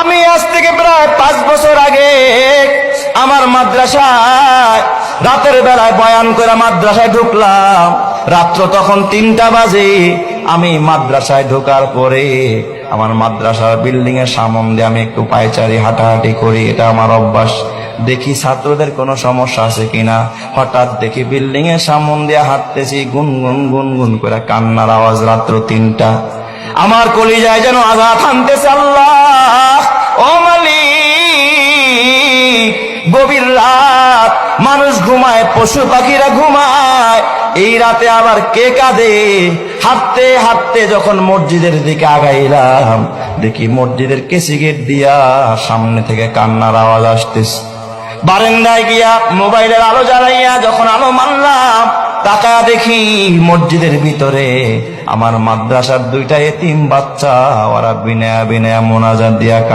আমি আজ থেকে প্রায় পাঁচ বছর আগে আমার মাদ্রাসায় রাতের বেলায় বয়ান করে মাদ্রাসায় ঢুকলাম। রাত্র তখন তিনটা বাজে, আমি মাদ্রাসায় ঢোকার পরে আমার মাদ্রাসার বিল্ডিং এর সামন আমি একটু পায়চারি হাঁটাহাঁটি করি, এটা আমার অভ্যাস। দেখি ছাত্রদের কোনো সমস্যা আছে কিনা। হঠাৎ দেখি বিল্ডিং এর সামন দিয়ে হাঁটতেছি, গুনগুন গুনগুন করে কান্নার আওয়াজ রাত্র তিনটা। আমার কলিজায় যেন আঘাত আনতেছে আল্লাহ। গভীর রাত, মানুষ ঘুমায়, পশু পাখিরা ঘুমায়। এই রাতে আবার কে কাঁদে? হাঁটতে হাঁটতে যখন মসজিদের দিকে আগাইলাম, দেখি মসজিদের কেসি গেট দিয়া সামনে থেকে কান্নার আওয়াজ আসতেছে। বারেন্দায় গিয়া মোবাইলের আলো জ্বালাইয়া যখন আলো মানলাম তাকা দেখি মসজিদের ভিতরে আমার মাদ্রাসার দুইটা এতিম বাচ্চা, ওরা বিনয়া বিনয়া মোনাজাত দিয়া